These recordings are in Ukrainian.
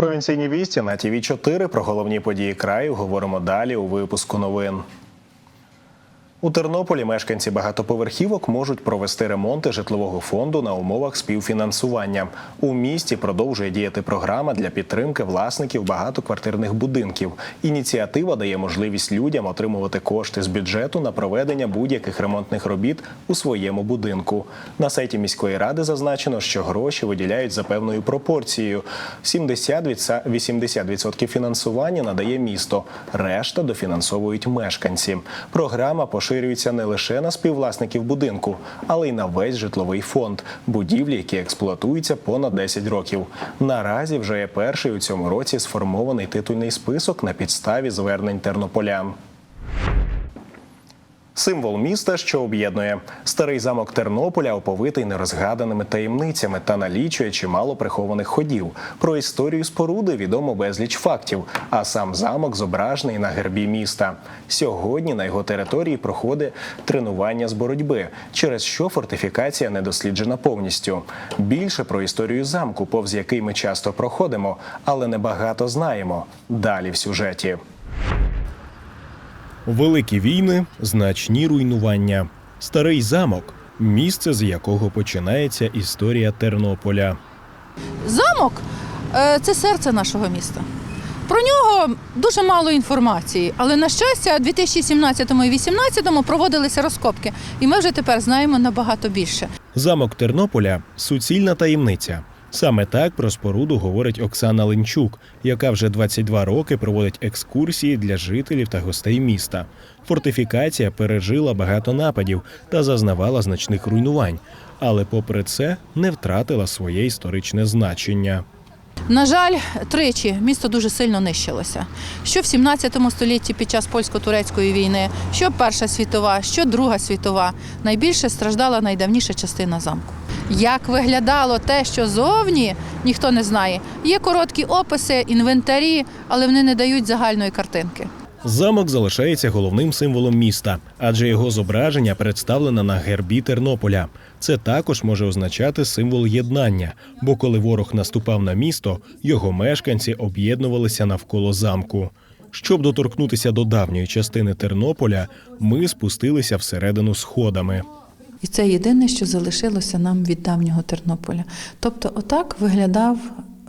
Провінційні вісті на ТВ 4 про головні події краю говоримо далі у випуску новин. У Тернополі мешканці багатоповерхівок можуть провести ремонти житлового фонду на умовах співфінансування. У місті продовжує діяти програма для підтримки власників багатоквартирних будинків. Ініціатива дає можливість людям отримувати кошти з бюджету на проведення будь-яких ремонтних робіт у своєму будинку. На сайті міської ради зазначено, що гроші виділяють за певною пропорцією. 70-80% фінансування надає місто, решта дофінансовують мешканці. Програма поширюється не лише на співвласників будинку, але й на весь житловий фонд, будівлі, які експлуатуються понад 10 років. Наразі вже є перший у цьому році сформований титульний список на підставі звернень тернополян. Символ міста, що об'єднує старий замок Тернополя, оповитий нерозгаданими таємницями та налічує чимало прихованих ходів. Про історію споруди відомо безліч фактів, а сам замок зображений на гербі міста. Сьогодні на його території проходить тренування з боротьби, через що фортифікація не досліджена повністю. Більше про історію замку, повз який ми часто проходимо, але небагато знаємо. Далі в сюжеті. Великі війни, значні руйнування. Старий замок місце, з якого починається історія Тернополя. Замок е, це серце нашого міста. Про нього дуже мало інформації, але на щастя, у 2017 і 2018 проводилися розкопки, і ми вже тепер знаємо набагато більше. Замок Тернополя суцільна таємниця. Саме так про споруду говорить Оксана Ленчук, яка вже 22 роки проводить екскурсії для жителів та гостей міста. Фортифікація пережила багато нападів та зазнавала значних руйнувань, але попри це не втратила своє історичне значення. На жаль, тричі місто дуже сильно нищилося. Що в 17 столітті під час польсько-турецької війни, що Перша світова, що Друга світова. Найбільше страждала найдавніша частина замку. Як виглядало те, що зовні, ніхто не знає. Є короткі описи, інвентарі, але вони не дають загальної картинки. Замок залишається головним символом міста, адже його зображення представлено на гербі Тернополя. Це також може означати символ єднання, бо коли ворог наступав на місто, його мешканці об'єднувалися навколо замку. Щоб доторкнутися до давньої частини Тернополя, ми спустилися всередину сходами. І це єдине, що залишилося нам від давнього Тернополя. Тобто, отак виглядав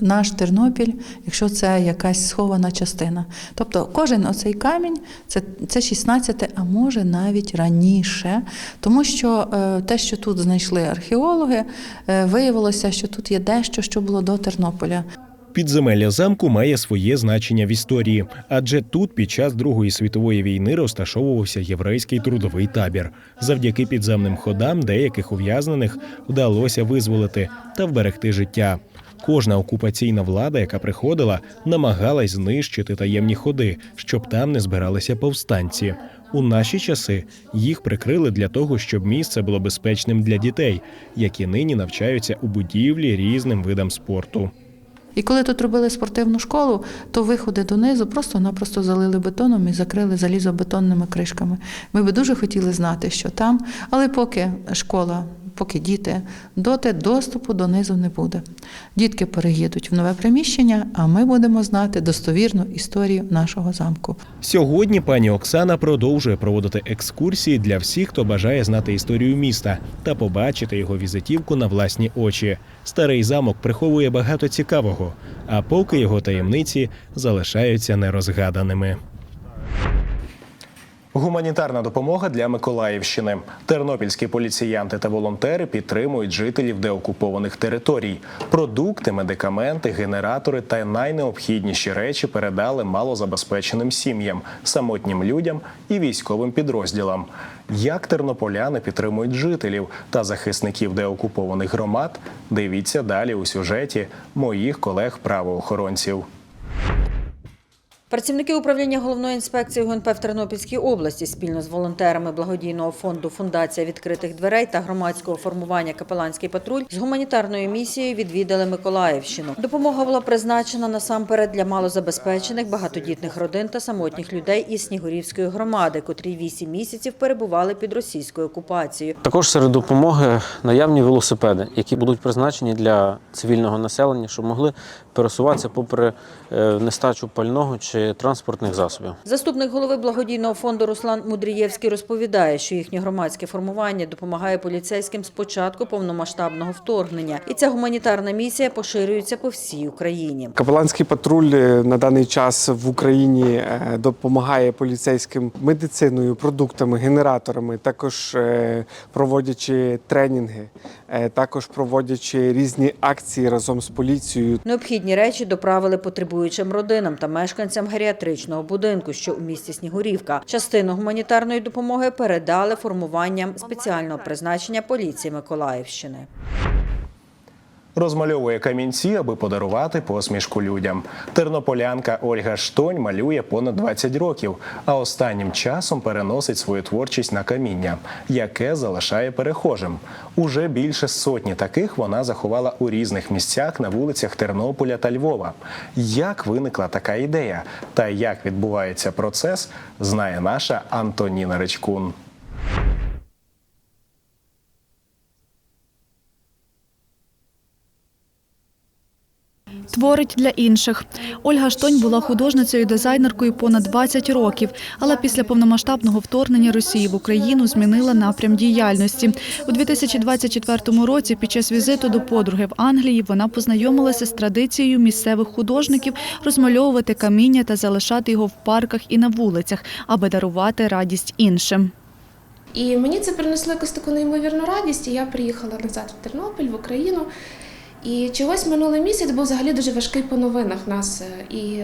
наш Тернопіль, якщо це якась схована частина. Тобто, кожен оцей камінь це, це 16, а може навіть раніше, тому що е, те, що тут знайшли археологи, е, виявилося, що тут є дещо, що було до Тернополя. Підземелля замку має своє значення в історії, адже тут під час Другої світової війни розташовувався єврейський трудовий табір. Завдяки підземним ходам деяких ув'язнених вдалося визволити та вберегти життя. Кожна окупаційна влада, яка приходила, намагалась знищити таємні ходи, щоб там не збиралися повстанці. У наші часи їх прикрили для того, щоб місце було безпечним для дітей, які нині навчаються у будівлі різним видам спорту. І коли тут робили спортивну школу, то виходи донизу просто-напросто залили бетоном і закрили залізобетонними кришками. Ми би дуже хотіли знати, що там, але поки школа, поки діти, доти доступу донизу не буде. Дітки переїдуть в нове приміщення, а ми будемо знати достовірну історію нашого замку. Сьогодні пані Оксана продовжує проводити екскурсії для всіх, хто бажає знати історію міста та побачити його візитівку на власні очі. Старий замок приховує багато цікавого, а поки його таємниці залишаються нерозгаданими. Гуманітарна допомога для Миколаївщини. Тернопільські поліціянти та волонтери підтримують жителів деокупованих територій. Продукти, медикаменти, генератори та найнеобхідніші речі передали малозабезпеченим сім'ям, самотнім людям і військовим підрозділам. Як тернополяни підтримують жителів та захисників деокупованих громад? Дивіться далі у сюжеті моїх колег-правоохоронців. Працівники управління головної інспекції ГУНП в Тернопільській області спільно з волонтерами благодійного фонду Фундація відкритих дверей та громадського формування Капеланський патруль з гуманітарною місією відвідали Миколаївщину. Допомога була призначена насамперед для малозабезпечених багатодітних родин та самотніх людей із Снігурівської громади, котрі вісім місяців перебували під російською окупацією. Також серед допомоги наявні велосипеди, які будуть призначені для цивільного населення, щоб могли пересуватися попри е, нестачу пального чи транспортних засобів. Заступник голови благодійного фонду Руслан Мудрієвський розповідає, що їхнє громадське формування допомагає поліцейським з початку повномасштабного вторгнення, і ця гуманітарна місія поширюється по всій Україні. Капеланський патруль е, на даний час в Україні е, допомагає поліцейським медициною, продуктами, генераторами, також проводячи тренінги, також проводячи різні акції разом з поліцією. Необхідні речі доправили потребуючим родинам та мешканцям геріатричного будинку, що у місті Снігурівка. Частину гуманітарної допомоги передали формуванням спеціального призначення поліції Миколаївщини. Розмальовує камінці, аби подарувати посмішку людям. Тернополянка Ольга Штонь малює понад 20 років, а останнім часом переносить свою творчість на каміння, яке залишає перехожим. Уже більше сотні таких вона заховала у різних місцях на вулицях Тернополя та Львова. Як виникла така ідея та як відбувається процес, знає наша Антоніна Речкун. Творить для інших. Ольга Штонь була художницею і дизайнеркою понад 20 років, але після повномасштабного вторгнення Росії в Україну змінила напрям діяльності. У 2024 році під час візиту до подруги в Англії вона познайомилася з традицією місцевих художників розмальовувати каміння та залишати його в парках і на вулицях, аби дарувати радість іншим. І мені це принесло якусь таку неймовірну радість. І я приїхала назад в Тернопіль, в Україну. І чогось минулий місяць був взагалі дуже важкий по новинах нас. І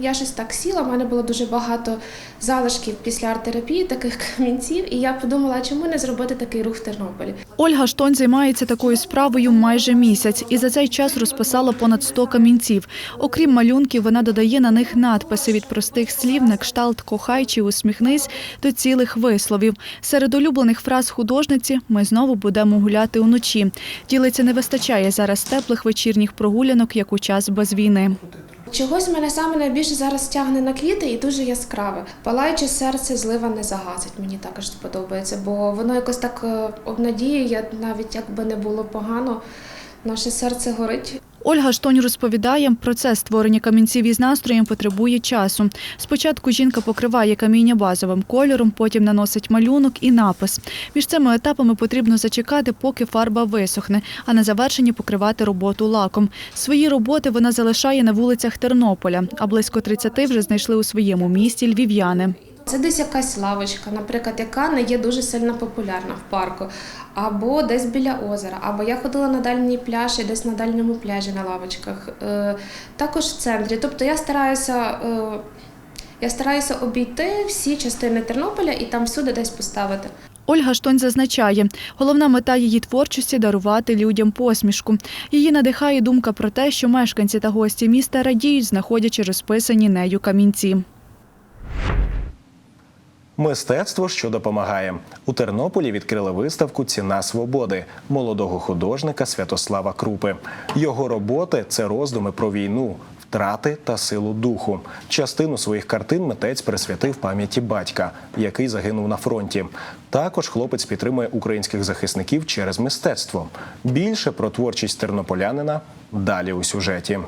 я щось так сіла, в мене було дуже багато залишків після арт-терапії, таких камінців. І я подумала, чому не зробити такий рух в Тернополі? Ольга Штонь займається такою справою майже місяць і за цей час розписала понад 100 камінців. Окрім малюнків, вона додає на них надписи від простих слів на кшталт «кохай» чи «усміхнись» до цілих висловів. Серед улюблених фраз художниці «Ми знову будемо гуляти уночі». Ділиться не вистачає зараз теплих вечірніх прогулянок, як у час без війни. Чогось мене саме найбільше зараз тягне на квіти і дуже яскраве. Палаюче серце злива не загасить. Мені також сподобається, бо воно якось так е, обнадіює, навіть якби не було погано, наше серце горить. Ольга Штонь розповідає, процес створення камінців із настроєм потребує часу. Спочатку жінка покриває каміння базовим кольором, потім наносить малюнок і напис. Між цими етапами потрібно зачекати, поки фарба висохне, а на завершенні покривати роботу лаком. Свої роботи вона залишає на вулицях Тернополя, а близько 30 вже знайшли у своєму місті львів'яни. Це десь якась лавочка, наприклад, яка не є дуже сильно популярна в парку, або десь біля озера, або я ходила на дальній пляж і десь на дальньому пляжі на лавочках. Е, Також в центрі. Тобто я стараюся, е, я стараюся обійти всі частини Тернополя і там всюди десь поставити. Ольга Штонь зазначає, головна мета її творчості дарувати людям посмішку. Її надихає думка про те, що мешканці та гості міста радіють, знаходячи розписані нею камінці. Мистецтво, що допомагає у Тернополі. Відкрили виставку Ціна свободи молодого художника Святослава Крупи. Його роботи це роздуми про війну, втрати та силу духу. Частину своїх картин митець присвятив пам'яті батька, який загинув на фронті. Також хлопець підтримує українських захисників через мистецтво. Більше про творчість тернополянина далі у сюжеті.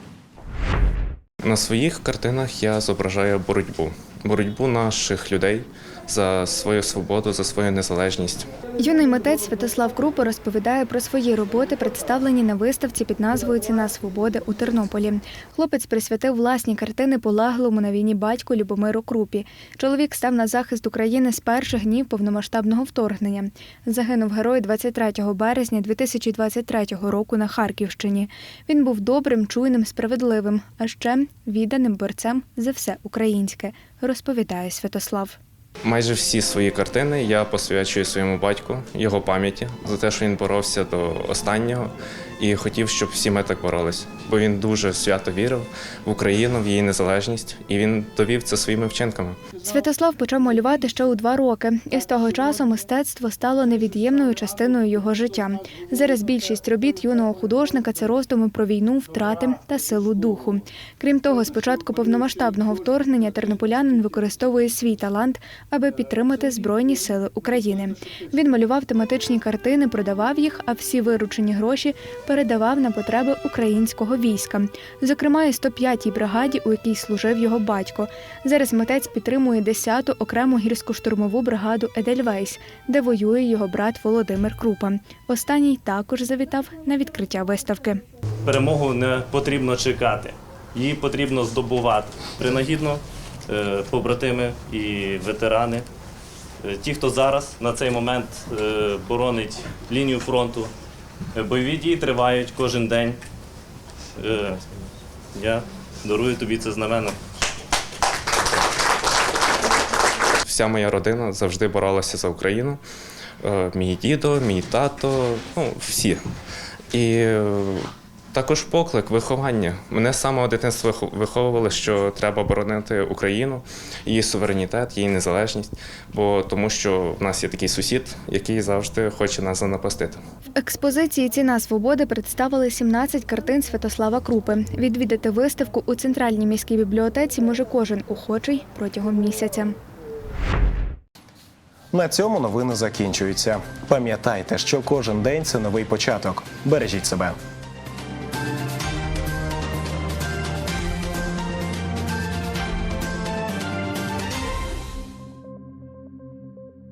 На своїх картинах я зображаю боротьбу, боротьбу наших людей за свою свободу, за свою незалежність. Юний митець Святослав Крупа розповідає про свої роботи, представлені на виставці під назвою Ціна свободи у Тернополі. Хлопець присвятив власні картини полеглому на війні батьку Любомиру Крупі. Чоловік став на захист України з перших днів повномасштабного вторгнення. Загинув герой 23 березня 2023 року на Харківщині. Він був добрим, чуйним, справедливим, а ще відданим борцем за все українське, розповідає Святослав. Майже всі свої картини я посвячую своєму батьку, його пам'яті за те, що він боровся до останнього і хотів, щоб всі ми так боролись. Бо він дуже свято вірив в Україну, в її незалежність, і він довів це своїми вчинками. Святослав почав малювати ще у два роки, і з того часу мистецтво стало невід'ємною частиною його життя. Зараз більшість робіт юного художника це роздуми про війну, втрати та силу духу. Крім того, з початку повномасштабного вторгнення тернополянин використовує свій талант, аби підтримати Збройні сили України. Він малював тематичні картини, продавав їх, а всі виручені гроші передавав на потреби українського війська, зокрема і 105-й бригаді, у якій служив його батько. Зараз митець підтримує 10-ту окрему гірсько-штурмову бригаду Едельвейс, де воює його брат Володимир Крупа. Останній також завітав на відкриття виставки. перемогу не потрібно чекати, її потрібно здобувати. Принагідно, побратими і ветерани, е, ті, хто зараз на цей момент е, боронить лінію фронту, Е, бойові дії тривають кожен день. Е, Я дарую тобі це знамено. Вся моя родина завжди боролася за Україну. Е, Мій дідо, мій тато, ну всі. І е, також поклик, виховання. Мене з самого дитинства вихо- виховували, що треба боронити Україну, її суверенітет, її незалежність, бо тому що в нас є такий сусід, який завжди хоче нас занапастити. В експозиції Ціна свободи представили 17 картин Святослава Крупи. Відвідати виставку у центральній міській бібліотеці може кожен охочий протягом місяця. На цьому новини закінчуються. Пам'ятайте, що кожен день це новий початок. Бережіть себе.